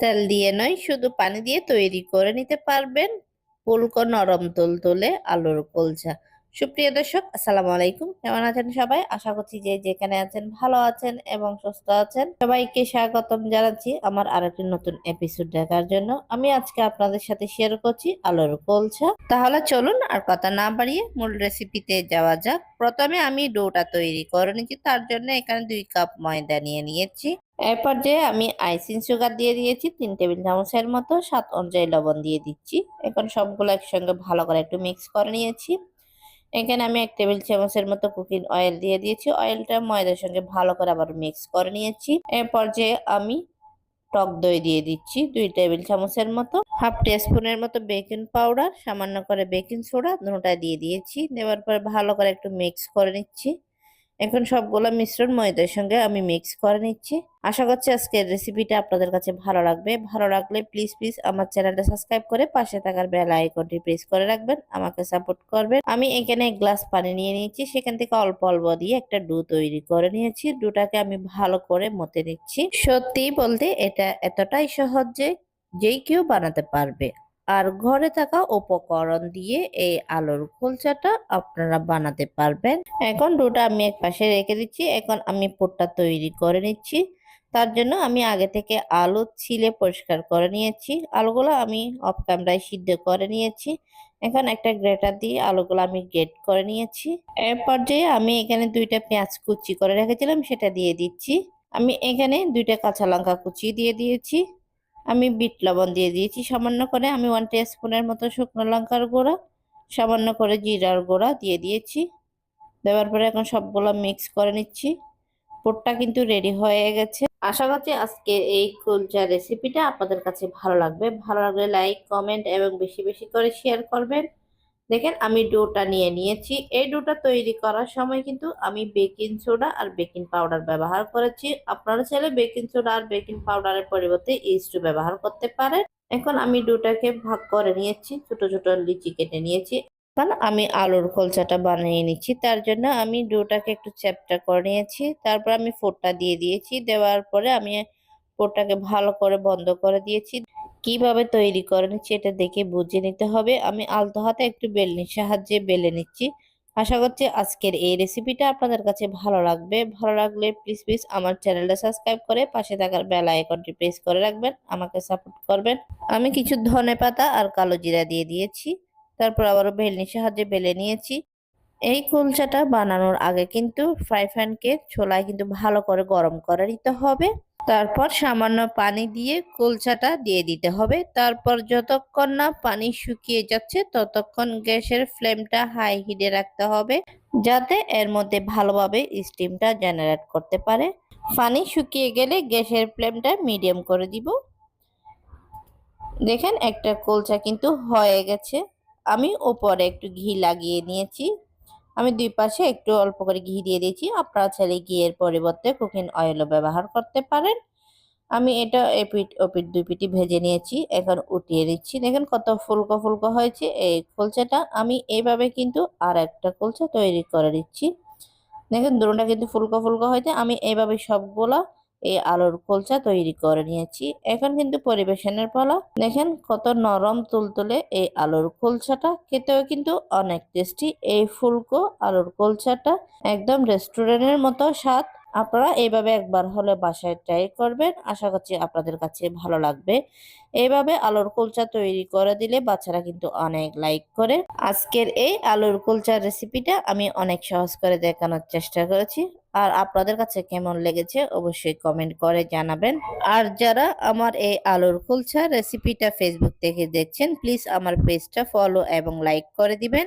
তেল দিয়ে নয়, শুধু পানি দিয়ে তৈরি করে নিতে পারবেন। ফুলকো নরম তুলতুলে আলুর কলচা সুপ্রিয় দর্শক, আসসালামু আলাইকুম। কেমন আছেন সবাই? আশা করছি যে যেখানে আছেন ভালো আছেন এবং সুস্থ আছেন। সবাইকে স্বাগতম জানাচ্ছি আমার আরেকটি নতুন এপিসোড দেখার জন্য। আমি আজকে আপনাদের সাথে শেয়ার করছি আলুর কলচা তাহলে চলুন আর কথা না বাড়িয়ে মূল রেসিপিতে যাওয়া যাক। প্রথমে আমি ডোটা তৈরি করে নিচ্ছি তার জন্য এখানে দুই কাপ ময়দা নিয়ে নিয়েছি। এরপর যে আমি আইসিং সুগার দিয়ে দিয়েছি, তিন টেবিল চামচের মতো স্বাদ অনুযায়ী লবণ দিয়ে দিচ্ছি। এখন সবগুলো একসঙ্গে ভালো করে একটু মিক্স করে নিয়েছি। এখানে আমি এক টেবিল চামচের মতো কুকিং অয়েল দিয়ে দিয়েছি। অয়েলটা ময়দার সঙ্গে ভালো করে আবার মিক্স করে নিয়েছি। এরপর যে আমি টক দই দিয়ে দিচ্ছি, দুই টেবিল চামচের মতো। হাফ টিস্পুনের মতো বেকিং পাউডার সামান্য করে বেকিং সোডা দুটোটা দিয়ে দিয়েছি। দেওয়ার পরে ভালো করে একটু মিক্স করে নিচ্ছি। এখন সবগুলো মিশ্রণ ময়দার সঙ্গে আমি মিক্স করে নিচ্ছি। আশা করছি আজকের রেসিপিটা আপনাদের কাছে ভালো লাগবে। ভালো লাগলে প্লিজ প্লিজ আমার চ্যানেলটা সাবস্ক্রাইব করে পাশে থাকার বেল আইকনটি প্রেস করে রাখবেন, আমাকে সাপোর্ট করবেন। আমি এখানে এক গ্লাস পানি নিয়ে নিয়েছি, সেখান থেকে অল্প অল্প দিয়ে একটা ডু তৈরি করে নিয়েছি। ডুটাকে আমি ভালো করে মতে নিচ্ছি। সত্যি বলতে এটা এতটাই সহজ যে, যেই কেউ বানাতে পারবে। আর ঘরে থাকা উপকরণ দিয়ে এই আলুর খোলচাটা আপনারা বানাতে পারবেন। এখন ডোটা আমি এক পাশে রেখে দিচ্ছি। এখন আমি পুরটা তৈরি করে নিচ্ছি। তার জন্য আমি আগে থেকে আলু ছিলে পরিষ্কার করে নিয়েছি। আলুগুলো আমি অফ ক্যামেরায় সিদ্ধ করে নিয়েছি। এখন একটা গ্রেটার দিয়ে আলুগুলো আমি গ্রেট করে নিয়েছি। এরপর যে আমি এখানে দুইটা পেঁয়াজ কুচি করে রেখেছিলাম, সেটা দিয়ে দিচ্ছি। আমি এখানে দুইটা কাঁচা লঙ্কা কুচি দিয়ে দিয়েছি। আমি বিট লবণ দিয়ে দিয়েছি। সামান্য করে আমি ওয়ান স্পুনের মতো শুকনো লঙ্কার গুঁড়া, সামান্য করে জিরার গুঁড়া দিয়ে দিয়েছি। দেওয়ার পরে এখন সবগুলো মিক্স করে নিচ্ছি। পোটটা কিন্তু রেডি হয়ে গেছে। আশা করছি আজকে এই কুলচা রেসিপিটা আপনাদের কাছে ভালো লাগবে। ভালো লাগলে লাইক কমেন্ট এবং বেশি বেশি করে শেয়ার করবেন। দেখেন আমি ডোটা নিয়ে নিয়েছি। এই ডোটা তৈরি করার সময় কিন্তু আমি বেকিং সোডা আর বেকিং পাউডার ব্যবহার করেছি। আপনারা চাইলে বেকিং সোডা আর বেকিং পাউডারের পরিবর্তে ইস্ট ব্যবহার করতে পারেন। এখন আমি ডোটাকে ভাগ করে নিয়েছি, ছোট ছোট লিচি কেটে নিয়েছি। এখন আমি আলুর খোলচাটা বানিয়ে নিচ্ছি। তার জন্য আমি ডোটাকে একটু চ্যাপটা করে নিয়েছি। তারপর আমি ফোরটা দিয়ে দিয়েছি। দেওয়ার পরে আমি ফোরটাকে ভালো করে বন্ধ করে দিয়েছি। কীভাবে তৈরি করে নিচ্ছি এটা দেখে বুঝে নিতে হবে। আমি আলতো হাতে একটু বেলনির সাহায্যে বেলে নিচ্ছি। আশা করছি আজকের এই রেসিপিটা আপনাদের কাছে ভালো লাগবে। ভালো লাগলে প্লিজ প্লিজ আমার চ্যানেলটা সাবস্ক্রাইব করে পাশে থাকার বেল আইকনটি প্রেস করে রাখবেন, আমাকে সাপোর্ট করবেন। আমি কিছু ধনে পাতা আর কালো জিরা দিয়ে দিয়েছি। তারপর আবারও বেলনির সাহায্যে বেলে নিয়েছি। এই কুলচাটা বানানোর আগে কিন্তু ফ্রাই প্যানকে ছোলায় কিন্তু ভালো করে গরম করে নিতে হবে। তারপর সামান্য পানি দিয়ে কুলচাটা দিয়ে দিতে হবে। তারপর যতক্ষণ না পানি শুকিয়ে যাচ্ছে, ততক্ষণ গ্যাসের ফ্লেমটা হাই হিটে রাখতে হবে, যাতে এর মধ্যে ভালোভাবে স্টিমটা জেনারেট করতে পারে। পানি শুকিয়ে গেলে গ্যাসের ফ্লেমটা মিডিয়াম করে দিব। দেখেন একটা কুলচা কিন্তু হয়ে গেছে। আমি ওপরে একটু ঘি লাগিয়ে নিয়েছি। আমি দুই পাশে একটু অল্প করে ঘি দিয়ে দিয়েছি। আপনারা চাইলে ঘিয়ের পরিবর্তে কুকিং অয়েলও ব্যবহার করতে পারেন। আমি এটা এপিট ওপিট দুই পিটি ভেজে নিয়েছি। এখন উঠিয়ে দিচ্ছি। দেখেন কত ফুলকো ফুলকো হয়েছে এই কুলচাটা। আমি এইভাবে কিন্তু আর একটা কুলচা তৈরি করে দিচ্ছি দেখেন দুটোটা কিন্তু ফুলকো ফুলকো হয়েছে। আমি এইভাবে সবগুলা এই আলুর কুলচা তৈরি করে নিয়েছি। এখন কিন্তু পরিবেশনের পালা। দেখেন কত নরম তুলতুলে এই আলুর কুলচাটা খেতেও কিন্তু অনেক টেস্টি। এই ফুলকো আলুর কুলচাটা একদম রেস্টুরেন্টের মতো স্বাদ। আপনারা এইভাবে একবার হলে বাসায় ট্রাই করবেন। আশা করছি আপনাদের কাছে ভালো লাগবে। এইভাবে আলুর কুলচা তৈরি করে দিলে বাচ্চারা কিন্তু অনেক লাইক করে। আজকের এই আলুর কুলচার রেসিপিটা আমি অনেক সহজ করে দেখানোর চেষ্টা করেছি। আর আপনাদের কাছে কেমন লেগেছে অবশ্যই কমেন্ট করে জানাবেন। আর যারা আমার এই আলুর কুলচা রেসিপিটা ফেসবুক থেকে দেখছেন প্লিজ আমার পেজটা ফলো এবং লাইক করে দিবেন।